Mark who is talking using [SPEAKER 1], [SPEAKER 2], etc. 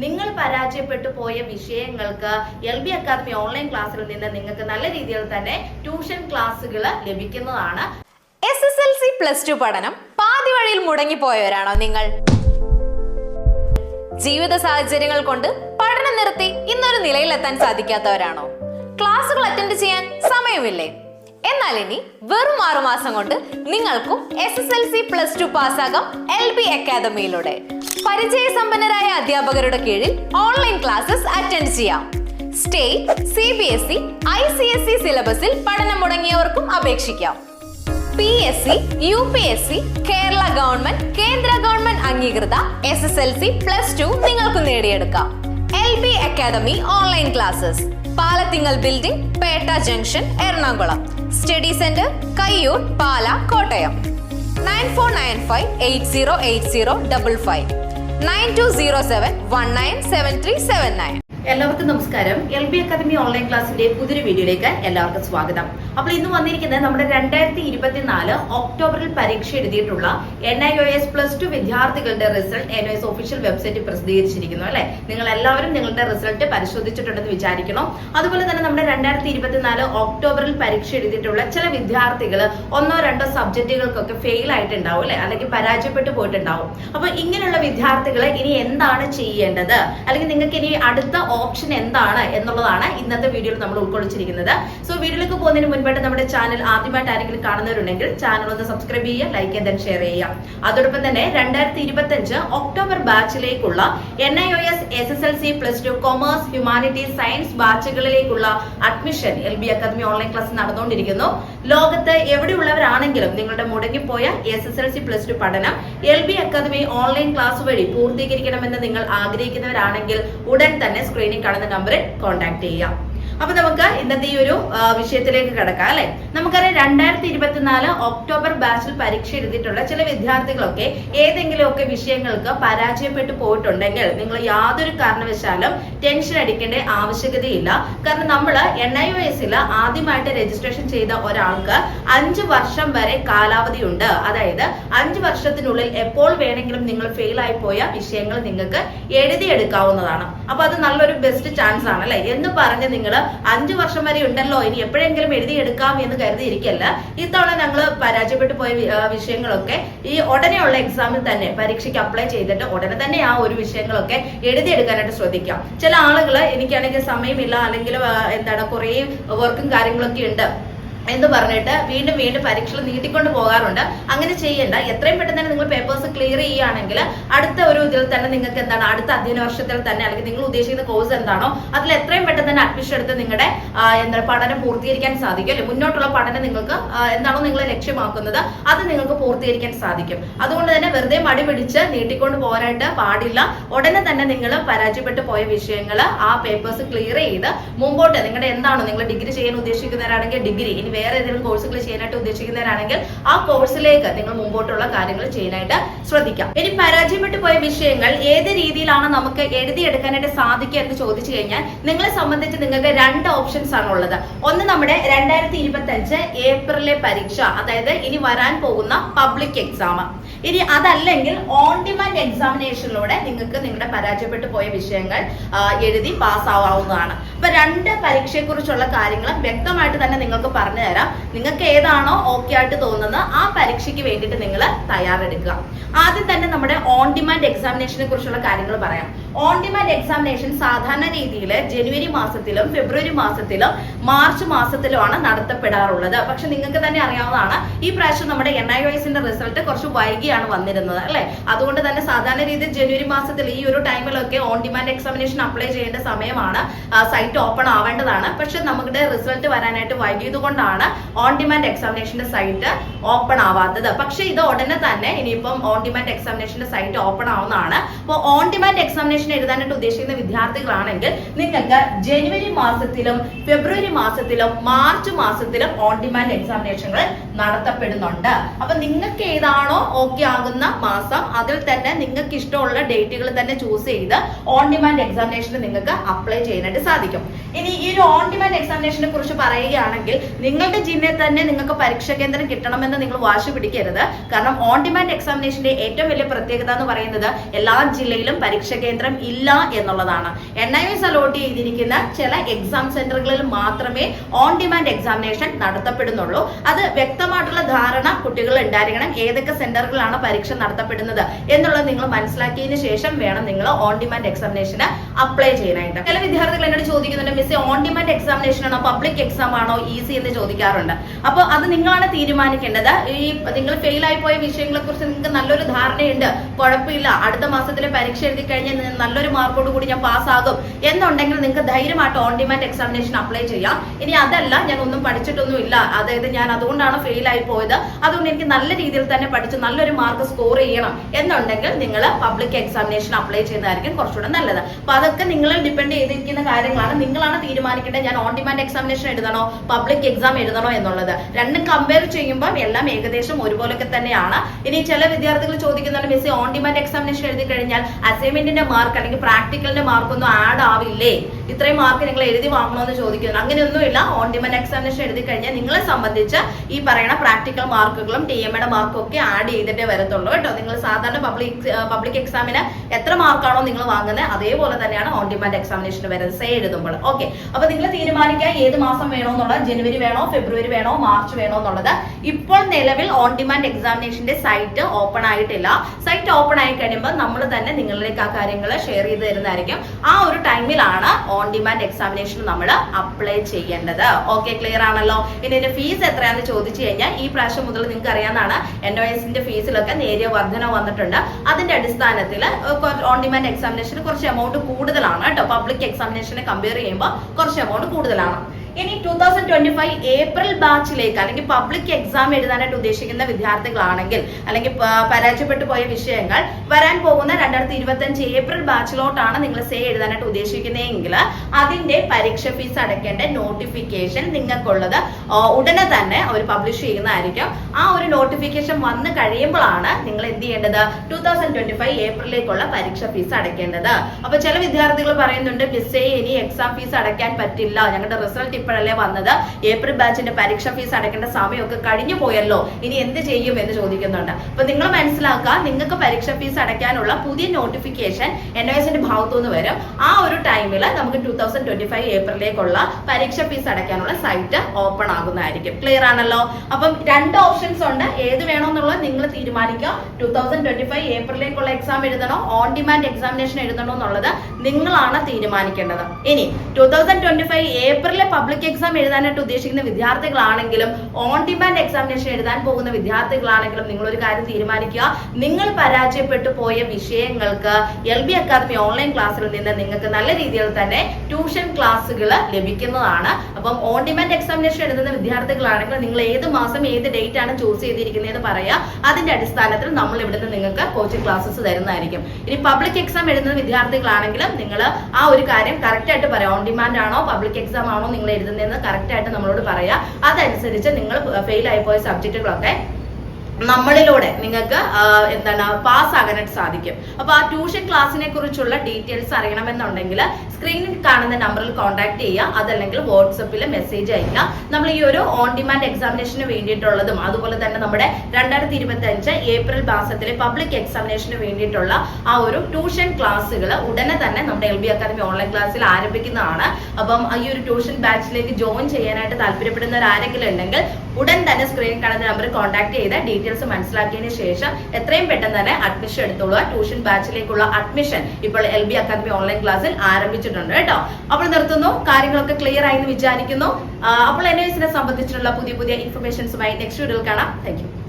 [SPEAKER 1] നിങ്ങൾ പരാജയപ്പെട്ടു പോയ വിഷയങ്ങൾക്ക് എൽ ബി അക്കാദമി ഓൺലൈൻ ക്ലാസ്സിൽ നിന്ന് നിങ്ങൾക്ക് നല്ല രീതിയിൽ തന്നെ ട്യൂഷൻ ക്ലാസ്സുകൾ ലഭിക്കുന്നതാണ്.
[SPEAKER 2] S S L C plus two പഠനം പാതി വഴിയിൽ മുടങ്ങിപ്പോയവരാണോ നിങ്ങൾ? ജീവിത സാഹചര്യങ്ങൾ കൊണ്ട് പഠനം നിർത്തി ഇന്നൊരു നിലയിലെത്താൻ സാധിക്കാത്തവരാണോ? ക്ലാസ്സുകൾ അറ്റൻഡ് ചെയ്യാൻ സമയമില്ലേ? എന്നാൽ ഇനി വെറും ആറുമാസം കൊണ്ട് നിങ്ങൾക്കും S S L C plus two പാസ്സാകാം L B അക്കാദമിയിലൂടെ. പരിചയസമ്പന്നരായ അധ്യാപകരുടെ കീഴിൽ ഓൺലൈൻ ക്ലാസ്സസ് അറ്റൻഡ് ചെയ്യാം. State C B S E I C S E സിലബസിൽ പഠനം മുടങ്ങിയവർക്കും അപേക്ഷിക്കാം. P S C U P S C Kerala government കേന്ദ്ര ഗവൺമെന്റ് അംഗീകൃത S S L C plus two നിങ്ങൾക്ക് നേടിയെടുക്കാം. L B academy online classes Palathingal building Petta junction Ernakulam. Study centre Kayyur Pala Kottayam. Nine four nine five eight zero eight zero double five nine two zero seven one nine seven three seven nine.
[SPEAKER 1] എല്ലാവർക്കും നമസ്കാരം. L B academy online ക്ലാസ്സിന്റെ പുതിയൊരു വീഡിയോയിലേക്ക് എല്ലാവർക്കും സ്വാഗതം. അപ്പോൾ ഇന്ന് വന്നിരിക്കുന്നത് നമ്മുടെ രണ്ടായിരത്തി ഇരുപത്തിനാല് ഒക്ടോബറിൽ പരീക്ഷ എഴുതിയിട്ടുള്ള N I O S plus two വിദ്യാർത്ഥികളുടെ result N O S official വെബ്സൈറ്റിൽ പ്രസിദ്ധീകരിച്ചിരിക്കുന്നു അല്ലെ? നിങ്ങൾ എല്ലാവരും നിങ്ങളുടെ റിസൾട്ട് പരിശോധിച്ചിട്ടുണ്ടെന്ന് വിചാരിക്കണം. അതുപോലെ തന്നെ നമ്മുടെ രണ്ടായിരത്തി ഇരുപത്തിനാല് ഒക്ടോബറിൽ പരീക്ഷ എഴുതിയിട്ടുള്ള ചില വിദ്യാർത്ഥികൾ ഒന്നോ രണ്ടോ സബ്ജക്റ്റുകൾക്കൊക്കെ ഫെയിൽ ആയിട്ടുണ്ടാവും അല്ലെ? അല്ലെങ്കിൽ പരാജയപ്പെട്ടു പോയിട്ടുണ്ടാവും. അപ്പൊ ഇങ്ങനെയുള്ള വിദ്യാർത്ഥികളെ ഇനി എന്താണ് ചെയ്യേണ്ടത്? അല്ലെങ്കിൽ നിങ്ങൾക്ക് ഇനി അടുത്ത ഓപ്ഷൻ എന്താണ് എന്നുള്ളതാണ് ഇന്നത്തെ വീഡിയോയിൽ നമ്മൾ ഉൾക്കൊള്ളിച്ചിരിക്കുന്നത്. സോ വീഡിയോയിലേക്ക് പോകുന്നതിന് മുൻപായിട്ട് നമ്മുടെ ചാനൽ ആദ്യമായിട്ട് ആരെങ്കിലും കാണുന്നവരുണ്ടെങ്കിൽ ചാനൽ ഒന്ന് സബ്സ്ക്രൈബ് ചെയ്യുക ലൈക്ക് ചെയ്ത് ഷെയർ ചെയ്യുക. അതോടൊപ്പം തന്നെ രണ്ടായിരത്തി ഇരുപത്തി അഞ്ച് October ബാച്ചിലേക്കുള്ള N I O S S S L C plus two commerce humanity science ബാച്ചുകളിലേക്കുള്ള admission L B academy online class നടന്നുകൊണ്ടിരിക്കുന്നു. ലോകത്ത് എവിടെയുള്ളവരാണെങ്കിലും നിങ്ങളുടെ മുടങ്ങിപ്പോയ S S L C plus two പഠനം L B academy online class വഴി പൂർത്തീകരിക്കണമെന്ന് നിങ്ങൾ ആഗ്രഹിക്കുന്നവരാണെങ്കിൽ ഉടൻ തന്നെ സ്ക്രീനിൽ കാണുന്ന നമ്പറിൽ കോൺടാക്ട് ചെയ്യാം അപ്പൊ നമുക്ക് ഇന്നത്തെ ഈ ഒരു വിഷയത്തിലേക്ക് കിടക്കാം അല്ലെ? നമുക്കറിയാം രണ്ടായിരത്തി ഇരുപത്തിനാല് ഒക്ടോബർ ബാച്ചിൽ പരീക്ഷ എഴുതിയിട്ടുള്ള ചില വിദ്യാർത്ഥികളൊക്കെ ഏതെങ്കിലുമൊക്കെ വിഷയങ്ങൾക്ക് പരാജയപ്പെട്ടു പോയിട്ടുണ്ടെങ്കിൽ നിങ്ങൾ യാതൊരു കാരണവശാലും ടെൻഷൻ അടിക്കേണ്ട ആവശ്യകതയില്ല. കാരണം നമ്മൾ എൻ ഐ ഒ എസിൽ ആദ്യമായിട്ട് രജിസ്ട്രേഷൻ ചെയ്ത ഒരാൾക്ക് അഞ്ച് വർഷം വരെ കാലാവധിയുണ്ട്. അതായത് അഞ്ച് വർഷത്തിനുള്ളിൽ എപ്പോൾ വേണമെങ്കിലും നിങ്ങൾ ഫെയിൽ ആയി പോയ വിഷയങ്ങൾ നിങ്ങൾക്ക് എഴുതിയെടുക്കാവുന്നതാണ് അപ്പൊ അത് നല്ലൊരു ബെസ്റ്റ് ചാൻസ് ആണ് അല്ലെ? എന്ന് പറഞ്ഞ് നിങ്ങൾ അഞ്ചു വർഷം വരെ ഉണ്ടല്ലോ ഇനി എപ്പോഴെങ്കിലും എഴുതിയെടുക്കാം എന്ന് കരുതിയിരിക്കല്ല. ഇത്തവണ ഞങ്ങൾ പരാജയപ്പെട്ടു പോയ വിഷയങ്ങളൊക്കെ ഈ ഉടനെയുള്ള എക്സാമിൽ തന്നെ പരീക്ഷയ്ക്ക് അപ്ലൈ ചെയ്തിട്ട് ഉടനെ തന്നെ ആ ഒരു വിഷയങ്ങളൊക്കെ എഴുതിയെടുക്കാനായിട്ട് ശ്രദ്ധിക്കാം. ചില ആളുകൾ എനിക്കാണെങ്കിൽ സമയമില്ല അല്ലെങ്കിൽ എന്താണ് കുറേ വർക്കും കാര്യങ്ങളൊക്കെ ഉണ്ട്. എന്ന് പറഞ്ഞിട്ട് വീണ്ടും വീണ്ടും പരീക്ഷകൾ നീട്ടിക്കൊണ്ട് പോകാറുണ്ട്. അങ്ങനെ ചെയ്യേണ്ട. എത്രയും പെട്ടെന്ന് തന്നെ നിങ്ങൾ പേപ്പേഴ്സ് ക്ലിയർ ചെയ്യുകയാണെങ്കിൽ അടുത്ത ഒരു ഇതിൽ തന്നെ നിങ്ങൾക്ക് എന്താണ് അടുത്ത അധ്യയന വർഷത്തിൽ തന്നെ അല്ലെങ്കിൽ നിങ്ങൾ ഉദ്ദേശിക്കുന്ന കോഴ്സ് എന്താണോ അതിൽ എത്രയും പെട്ടെന്ന് തന്നെ അഡ്മിഷൻ എടുത്ത് നിങ്ങളുടെ എന്താ പഠനം പൂർത്തീകരിക്കാൻ സാധിക്കും. അല്ലെ മുന്നോട്ടുള്ള പഠനം നിങ്ങൾക്ക് എന്താണോ നിങ്ങൾ ലക്ഷ്യമാക്കുന്നത് അത് നിങ്ങൾക്ക് പൂർത്തീകരിക്കാൻ സാധിക്കും. അതുകൊണ്ട് തന്നെ വെറുതെ മടി പിടിച്ച് നീട്ടിക്കൊണ്ട് പോകാനായിട്ട് പാടില്ല. ഉടനെ തന്നെ നിങ്ങൾ പരാജയപ്പെട്ടു പോയ വിഷയങ്ങൾ ആ പേപ്പേഴ്സ് ക്ലിയർ ചെയ്ത് മുമ്പോട്ട് നിങ്ങളുടെ എന്താണോ നിങ്ങൾ ഡിഗ്രി ചെയ്യാൻ ഉദ്ദേശിക്കുന്നവരാണെങ്കിൽ ഡിഗ്രി ഇനി വേറെ ഏതെങ്കിലും കോഴ്സുകൾ ചെയ്യാനായിട്ട് ഉദ്ദേശിക്കുന്നവരാണെങ്കിൽ ആ കോഴ്സിലേക്ക് നിങ്ങൾ മുമ്പോട്ടുള്ള കാര്യങ്ങൾ ചെയ്യാനായിട്ട് ശ്രദ്ധിക്കാം. ഇനി പരാജയപ്പെട്ടു പോയ വിഷയങ്ങൾ ഏത് രീതിയിലാണ് നമുക്ക് എഴുതിയെടുക്കാനായിട്ട് സാധിക്കുക എന്ന് ചോദിച്ചു കഴിഞ്ഞാൽ നിങ്ങളെ സംബന്ധിച്ച് നിങ്ങൾക്ക് രണ്ട് ഓപ്ഷൻസ് ആണ് ഉള്ളത്. ഒന്ന് നമ്മുടെ രണ്ടായിരത്തി ഇരുപത്തി അഞ്ച് ഏപ്രിലെ പരീക്ഷ അതായത് ഇനി വരാൻ പോകുന്ന പബ്ലിക് എക്സാം ഇനി അതല്ലെങ്കിൽ ഓൺ ഡിമാൻഡ് എക്സാമിനേഷനിലൂടെ നിങ്ങൾക്ക് നിങ്ങളുടെ പരാജയപ്പെട്ടു പോയ വിഷയങ്ങൾ എഴുതി പാസ്സാവാവുന്നതാണ് അപ്പൊ രണ്ട് പരീക്ഷയെക്കുറിച്ചുള്ള കാര്യങ്ങൾ വ്യക്തമായിട്ട് തന്നെ നിങ്ങൾക്ക് പറഞ്ഞു തരാം. നിങ്ങൾക്ക് ഏതാണോ ഓക്കെ ആയിട്ട് തോന്നുന്നത് ആ പരീക്ഷയ്ക്ക് വേണ്ടിയിട്ട് നിങ്ങൾ തയ്യാറെടുക്കുക. ആദ്യം തന്നെ നമ്മുടെ ഓൺ ഡിമാൻഡ് എക്സാമിനേഷനെ കുറിച്ചുള്ള കാര്യങ്ങൾ പറയാം. ഓൺ ഡിമാൻഡ് എക്സാമിനേഷൻ സാധാരണ രീതിയിൽ ജനുവരി മാസത്തിലും ഫെബ്രുവരി മാസത്തിലും മാർച്ച് മാസത്തിലുമാണ് നടത്തപ്പെടാറുള്ളത്. പക്ഷെ നിങ്ങൾക്ക് തന്നെ അറിയാവുന്നതാണ് ഈ പ്രാവശ്യം നമ്മുടെ എൻ ഐ വൈസിന്റെ റിസൾട്ട് കുറച്ച് വൈകിയാണ് വന്നിരുന്നത് അല്ലെ? അതുകൊണ്ട് തന്നെ സാധാരണ രീതിയിൽ ജനുവരി മാസത്തിൽ ഈ ഒരു ടൈമിലൊക്കെ ഓൺ ഡിമാൻഡ് എക്സാമിനേഷൻ അപ്ലൈ ചെയ്യേണ്ട സമയമാണ് സൈറ്റ് ഓപ്പൺ ആവേണ്ടതാണ്. പക്ഷെ നമ്മുടെ റിസൾട്ട് വരാനായിട്ട് വൈകിയത് കൊണ്ടാണ് ഓൺ ഡിമാൻഡ് എക്സാമിനേഷന്റെ സൈറ്റ് ഓപ്പൺ ആവാത്തത്. പക്ഷേ ഇത് ഉടനെ തന്നെ ഇനിയിപ്പം ഓൺ ഡിമാൻഡ് എക്സാമിനേഷന്റെ സൈറ്റ് ഓപ്പൺ ആവുന്നതാണ്. അപ്പോൾ ഓൺ ഡിമാൻഡ് എക്സാമിനേഷൻ എഴുതാനായിട്ട് ഉദ്ദേശിക്കുന്ന വിദ്യാർത്ഥികളാണെങ്കിൽ നിങ്ങൾക്ക് ജനുവരി മാസത്തിലും ഫെബ്രുവരി മാസത്തിലും മാർച്ച് മാസത്തിലും ഓൺ ഡിമാൻഡ് എക്സാമിനേഷനുകൾ നടത്തപ്പെടുന്നുണ്ട്. അപ്പൊ നിങ്ങൾക്ക് ഏതാണോ ഓക്കെ ആകുന്ന മാസം അതിൽ തന്നെ നിങ്ങൾക്ക് ഇഷ്ടമുള്ള ഡേറ്റുകൾ തന്നെ ചൂസ് ചെയ്ത് ഓൺ ഡിമാൻഡ് എക്സാമിനേഷന് നിങ്ങൾക്ക് അപ്ലൈ ചെയ്യാനായിട്ട് സാധിക്കും. ഇനി ഈ ഒരു ഓൺ ഡിമാൻഡ് എക്സാമിനേഷനെ കുറിച്ച് പറയുകയാണെങ്കിൽ നിങ്ങളുടെ ജില്ലയിൽ തന്നെ നിങ്ങൾക്ക് പരീക്ഷാ കേന്ദ്രം കിട്ടണമെന്ന് പഠിക്കണമെന്ന് നിങ്ങൾ വാശി പിടിക്കരുത്. കാരണം ഓൺ ഡിമാൻഡ് എക്സാമിനേഷന്റെ ഏറ്റവും വലിയ പ്രത്യേകത എന്ന് പറയുന്നത് എല്ലാ ജില്ലയിലും പരീക്ഷ കേന്ദ്രം ഇല്ല എന്നുള്ളതാണ്. എൻ ഐ എസ് അലോട്ട് ചെയ്തിരിക്കുന്ന ചില എക്സാം സെന്ററുകളിൽ മാത്രമേ ഓൺ ഡിമാൻഡ് എക്സാമിനേഷൻ നടത്തപ്പെടുന്നുള്ളൂ. അത് വ്യക്തമായിട്ടുള്ള ധാരണ കുട്ടികൾ ഉണ്ടായിരിക്കണം ഏതൊക്കെ സെന്ററുകളാണ് പരീക്ഷ നടത്തപ്പെടുന്നത് എന്നുള്ളത് നിങ്ങൾ മനസ്സിലാക്കിയതിനു ശേഷം വേണം നിങ്ങൾ ഓൺ ഡിമാൻഡ് എക്സാമിനേഷന് അപ്ലൈ ചെയ്യാനായിട്ട്. ചില വിദ്യാർത്ഥികൾ എന്നോട് ചോദിക്കുന്നുണ്ട് മിസ് ഓൺ ഡിമാൻഡ് എക്സാമിനേഷൻ ആണോ? പബ്ലിക് എക്സാം ആണോ? ഈസി എന്ന് ചോദിക്കാറുണ്ട്. അപ്പോൾ അത് നിങ്ങളാണ് തീരുമാനിക്കേണ്ടത്. ഈ നിങ്ങൾ ഫെയിൽ ആയി പോയ വിഷയങ്ങളെ കുറിച്ച് നിങ്ങൾക്ക് നല്ലൊരു ധാരണയുണ്ട്. കുഴപ്പമില്ല. അടുത്ത മാസത്തിലെ പരീക്ഷ എഴുതി കഴിഞ്ഞാൽ നല്ലൊരു മാർക്കോട് കൂടി ഞാൻ പാസ്സാകും. എന്നുണ്ടെങ്കിൽ നിങ്ങൾക്ക് ധൈര്യമായിട്ട് ഓൺ ഡിമാൻഡ് എക്സാമിനേഷൻ അപ്ലൈ ചെയ്യാം. ഇനി അതല്ല ഞാൻ ഒന്നും പഠിച്ചിട്ടൊന്നും ഇല്ല അതായത് ഞാൻ അതുകൊണ്ടാണ് ഫെയിൽ ആയി പോയത്. അതുകൊണ്ട് എനിക്ക് നല്ല രീതിയിൽ തന്നെ പഠിച്ച് നല്ലൊരു മാർക്ക് സ്കോർ ചെയ്യണം. എന്നുണ്ടെങ്കിൽ നിങ്ങൾ പബ്ലിക് എക്സാമിനേഷൻ അപ്ലൈ ചെയ്യുന്നതായിരിക്കും കുറച്ചുകൂടെ നല്ലത്. അപ്പൊ അതൊക്കെ നിങ്ങളിൽ ഡിപ്പെൻഡ് ചെയ്തിരിക്കുന്ന കാര്യങ്ങളാണ്. നിങ്ങളാണ് തീരുമാനിക്കേണ്ടത് ഞാൻ ഓൺ ഡിമാൻഡ് എക്സാമിനേഷൻ എഴുതണോ പബ്ലിക് എക്സാം എഴുതണോ എന്നുള്ളത്. രണ്ടും കമ്പയർ ചെയ്യുമ്പോൾ എല്ലാം ഏകദേശം ഒരുപോലൊക്കെ തന്നെയാണ്. ഇനി ചില വിദ്യാർത്ഥികൾ ചോദിക്കുന്നുണ്ട് മിസ് ഓൺ ഡിമാൻഡ് എക്സാമിനേഷൻ എഴുതി കഴിഞ്ഞാൽ അസൈൻമെന്റിന്റെ മാർക്ക് അല്ലെങ്കിൽ പ്രാക്ടിക്കലിന്റെ മാർക്ക് ഒന്നും ആഡ് ആവില്ലേ? ഇത്രയും മാർക്ക് നിങ്ങൾ എഴുതി വാങ്ങണമെന്ന് ചോദിക്കുന്നു. അങ്ങനെയൊന്നുമില്ല ഓൺ ഡിമാൻഡ് എക്സാമിനേഷൻ എഴുതി കഴിഞ്ഞാൽ നിങ്ങളെ സംബന്ധിച്ച് ഈ പറയുന്ന പ്രാക്ടിക്കൽ മാർക്കുകളും ടി എമ്മയുടെ മാർക്കും ഒക്കെ ആഡ് ചെയ്തിട്ടേ വരത്തുള്ളൂ കേട്ടോ. നിങ്ങൾ സാധാരണ പബ്ലിക് പബ്ലിക് എക്സാമിന് എത്ര മാർക്കാണോ നിങ്ങൾ വാങ്ങുന്നത് അതേപോലെ തന്നെയാണ് ഓൺ ഡിമാൻഡ് എക്സാമിനേഷൻ വരുന്നത്. സേ എഴുതുമ്പോൾ. ഓക്കെ അപ്പൊ നിങ്ങൾ തീരുമാനിക്കുക ഏത് മാസം വേണോ എന്നുള്ളത്. ജനുവരി വേണോ ഫെബ്രുവരി വേണോ മാർച്ച് വേണോ എന്നുള്ളത്. ഇപ്പോൾ നിലവിൽ ഓൺ ഡിമാൻഡ് എക്സാമിനേഷന്റെ സൈറ്റ് ഓപ്പൺ ആയിട്ടില്ല. സൈറ്റ് ഓപ്പൺ ആയി കഴിയുമ്പോൾ നമ്മൾ തന്നെ നിങ്ങളിലേക്ക് ആ കാര്യങ്ങൾ ഷെയർ ചെയ്ത് തരുന്നതായിരിക്കും. ആ ഒരു ടൈമിലാണ് ഓൺ ഡിമാൻഡ് എക്സാമിനേഷൻ നമ്മൾ അപ്ലൈ ചെയ്യേണ്ടത്. ഓക്കെ ക്ലിയർ ആണല്ലോ? ഇനി ഇതിന്റെ ഫീസ് എത്രയാണെന്ന് ചോദിച്ചു കഴിഞ്ഞാൽ ഈ പ്രാവശ്യം മുതൽ നിങ്ങൾക്ക് അറിയാവുന്നതാണ് എൻ ഒ എസിന്റെ ഫീസിലൊക്കെ നേരിയ വർധന വന്നിട്ടുണ്ട്. അതിന്റെ അടിസ്ഥാനത്തിൽ ഓൺ ഡിമാൻഡ് എക്സാമിനേഷന് കുറച്ച് എമൗണ്ട് കൂടുതലാണ് കേട്ടോ. പബ്ലിക് എക്സാമിനേഷനെ കമ്പയർ ചെയ്യുമ്പോൾ കുറച്ച് എമൗണ്ട് കൂടുതലാണ്. ഇനി two thousand twenty five April ബാച്ചിലേക്ക് അല്ലെങ്കിൽ പബ്ലിക് എക്സാം എഴുതാനായിട്ട് ഉദ്ദേശിക്കുന്ന വിദ്യാർത്ഥികളാണെങ്കിൽ അല്ലെങ്കിൽ പരാജയപ്പെട്ടു പോയ വിഷയങ്ങൾ വരാൻ പോകുന്ന രണ്ടായിരത്തി ഇരുപത്തി അഞ്ച് ഏപ്രിൽ ബാച്ചിലോട്ടാണ് നിങ്ങൾ സേ എഴുതാനായിട്ട് ഉദ്ദേശിക്കുന്നതെങ്കിൽ അതിന്റെ പരീക്ഷ ഫീസ് അടയ്ക്കേണ്ട നോട്ടിഫിക്കേഷൻ നിങ്ങൾക്കുള്ളത് ഉടനെ തന്നെ അവർ പബ്ലിഷ് ചെയ്യുന്നതായിരിക്കും. ആ ഒരു നോട്ടിഫിക്കേഷൻ വന്നു കഴിയുമ്പോഴാണ് നിങ്ങൾ എന്ത് ചെയ്യേണ്ടത്? ടൂ തൗസൻഡ് ട്വന്റി ഫൈവ് ഏപ്രിലേക്കുള്ള പരീക്ഷ ഫീസ് അടയ്ക്കേണ്ടത്. അപ്പൊ ചില വിദ്യാർത്ഥികൾ പറയുന്നുണ്ട് മിസ്സേ ഇനി എക്സാം ഫീസ് അടയ്ക്കാൻ പറ്റില്ല. ഞങ്ങളുടെ റിസൾട്ട് ഇപ്പോഴല്ലേ വന്നത്? ഏപ്രിൽ ബാച്ചിന്റെ പരീക്ഷ ഫീസ് അടയ്ക്കേണ്ട സമയമൊക്കെ കഴിഞ്ഞു പോയല്ലോ. ഇനി എന്ത് ചെയ്യും എന്ന് ചോദിക്കുന്നുണ്ട്. അപ്പൊ നിങ്ങൾ മനസ്സിലാക്കുക നിങ്ങൾക്ക് പരീക്ഷ ഫീസ് അടയ്ക്കാനുള്ള പുതിയ നോട്ടിഫിക്കേഷൻ എൻ ഒ എസിന്റെ ഭാഗത്തു നിന്ന് വരും. ആ ഒരു ടൈമിൽ നമുക്ക് ടൂ തൗസൻഡ് ട്വന്റി ഫൈവ് ഏപ്രിലേക്കുള്ള പരീക്ഷ ഫീസ് അടയ്ക്കാനുള്ള സൈറ്റ് ഓപ്പൺ ആകുന്നതായിരിക്കും. ക്ലിയർ ആണല്ലോ? അപ്പം രണ്ട് ഓപ്ഷൻസ് ഉണ്ട്. ഏത് വേണമെന്നുള്ളത് നിങ്ങൾ തീരുമാനിക്കുക. ടൂ തൗസൻഡ് ട്വന്റി ഫൈവ് ഏപ്രിലേക്കുള്ള എക്സാം എഴുതണോ? ഓൺ ഡിമാൻഡ് എക്സാമിനേഷൻ എഴുതണോ എന്നുള്ളത് നിങ്ങളാണ് തീരുമാനിക്കേണ്ടത്. ഇനി ടൂ തൗസൻഡ് ട്വന്റി ഫൈവ് ഏപ്രിലെ പബ്ലിക് എക്സാം എഴുതാനായിട്ട് ഉദ്ദേശിക്കുന്ന വിദ്യാർത്ഥികളാണെങ്കിലും ഓൺ ഡിമാൻഡ് എക്സാമിനേഷൻ എഴുതാൻ പോകുന്ന വിദ്യാർത്ഥികളാണെങ്കിലും നിങ്ങൾ ഒരു കാര്യം തീരുമാനിക്കുക. നിങ്ങൾ പരാജയപ്പെട്ടു പോയ വിഷയങ്ങൾക്ക് എൽ ബി അക്കാദമി ഓൺലൈൻ ക്ലാസ്സിൽ നിന്ന് നിങ്ങൾക്ക് നല്ല രീതിയിൽ തന്നെ ട്യൂഷൻ ക്ലാസ്സുകൾ ലഭിക്കുന്നതാണ്. അപ്പം ഓൺ ഡിമാൻഡ് എക്സാമിനേഷൻ എഴുതുന്ന വിദ്യാർത്ഥികളാണെങ്കിൽ നിങ്ങൾ ഏത് മാസം ഏത് ഡേറ്റ് ആണ് ചൂസ് ചെയ്തിരിക്കുന്നതെന്ന് പറയാ. അതിന്റെ അടിസ്ഥാനത്തിൽ നമ്മൾ ഇവിടുന്ന് നിങ്ങൾക്ക് കോച്ചിങ് ക്ലാസ്സസ് തരുന്നതായിരിക്കും. ഇനി പബ്ലിക് എക്സാം എഴുതുന്ന വിദ്യാർത്ഥികളാണെങ്കിലും നിങ്ങൾ ആ ഒരു കാര്യം കറക്റ്റ് ആയിട്ട് പറയാം. ഓൺ ഡിമാൻഡ് ആണോ പബ്ലിക് എക്സാം ആണോ നിങ്ങൾ എഴുതുന്നതെന്ന് കറക്റ്റ് ആയിട്ട് നമ്മളോട് പറയാം. അതനുസരിച്ച് നിങ്ങൾ ഫെയിൽ ആയി പോയ സബ്ജക്റ്റുകളൊക്കെ നമ്മളിലൂടെ നിങ്ങൾക്ക് എന്താണ് പാസ് ആകാനായിട്ട് സാധിക്കും. അപ്പൊ ആ ട്യൂഷൻ ക്ലാസ്സിനെ കുറിച്ചുള്ള ഡീറ്റെയിൽസ് അറിയണമെന്നുണ്ടെങ്കിൽ സ്ക്രീനിൽ കാണുന്ന നമ്പറിൽ കോൺടാക്ട് ചെയ്യുക അതല്ലെങ്കിൽ വാട്സപ്പിൽ മെസ്സേജ് അയക്കുക നമ്മൾ ഈ ഒരു ഓൺ ഡിമാൻഡ് എക്സാമിനേഷന് വേണ്ടിയിട്ടുള്ളതും അതുപോലെ തന്നെ നമ്മുടെ രണ്ടായിരത്തി ഇരുപത്തി അഞ്ച് ഏപ്രിൽ മാസത്തിലെ പബ്ലിക് എക്സാമിനേഷന് വേണ്ടിയിട്ടുള്ള ആ ഒരു ട്യൂഷൻ ക്ലാസ്സുകൾ ഉടനെ തന്നെ നമ്മുടെ എൽ ബി അക്കാദമി ഓൺലൈൻ ക്ലാസ്സിൽ ആരംഭിക്കുന്നതാണ്. അപ്പം ഈ ഒരു ട്യൂഷൻ ബാച്ചിലേക്ക് ജോയിൻ ചെയ്യാനായിട്ട് താല്പര്യപ്പെടുന്നവർ ആരെങ്കിലും ഉണ്ടെങ്കിൽ ഉടൻ തന്നെ സ്ക്രീനിൽ കാണുന്ന നമ്പറിൽ കോൺടാക്ട് ചെയ്ത് ഡീറ്റെയിൽസ് മനസ്സിലാക്കിയതിന് ശേഷം എത്രയും പെട്ടെന്ന് തന്നെ അഡ്മിഷൻ എടുത്തോളൂ. ട്യൂഷൻ ബാച്ചിലേക്കുള്ള അഡ്മിഷൻ ഇപ്പോൾ എൽ ബി അക്കാദമി ഓൺലൈൻ ക്ലാസ്സിൽ ആരംഭിച്ചിട്ടുണ്ട് കേട്ടോ. അപ്പോൾ നിർത്തുന്നു. കാര്യങ്ങളൊക്കെ ക്ലിയർ ആയി എന്ന് വിചാരിക്കുന്നു. അപ്പോൾ എൻ സംബന്ധിച്ചിട്ടുള്ള പുതിയ പുതിയ ഇൻഫർമേഷൻസുമായി നെക്സ്റ്റ് വീഡിയോയിൽ കാണാം. താങ്ക്